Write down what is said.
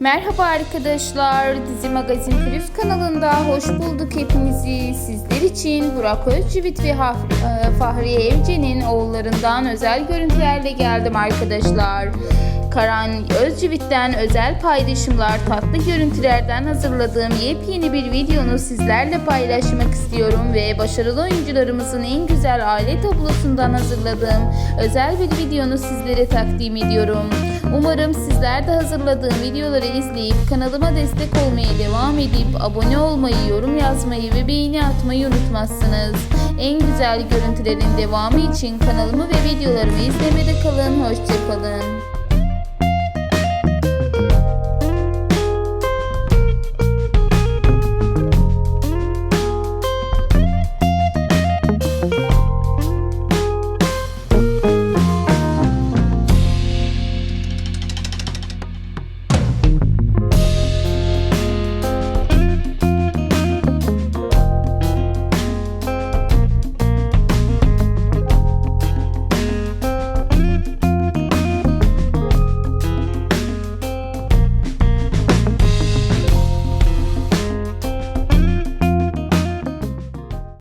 Merhaba arkadaşlar, Dizi Magazin Plus kanalında hoş bulduk hepinizi. Sizler için Burak Özcivit ve e, Fahriye Evcen'in oğullarından özel görüntülerle geldim arkadaşlar. Karan Özcivit'ten özel paylaşımlar, tatlı görüntülerden hazırladığım yepyeni bir videonu sizlerle paylaşmak istiyorum ve başarılı oyuncularımızın en güzel aile tablosundan hazırladığım özel bir videonu sizlere takdim ediyorum. Umarım sizler de hazırladığım videoları izleyip kanalıma destek olmaya devam edip abone olmayı, yorum yazmayı ve beğeni atmayı unutmazsınız. En güzel görüntülerin devamı için kanalımı ve videolarımı izlemede kalın. Hoşçakalın.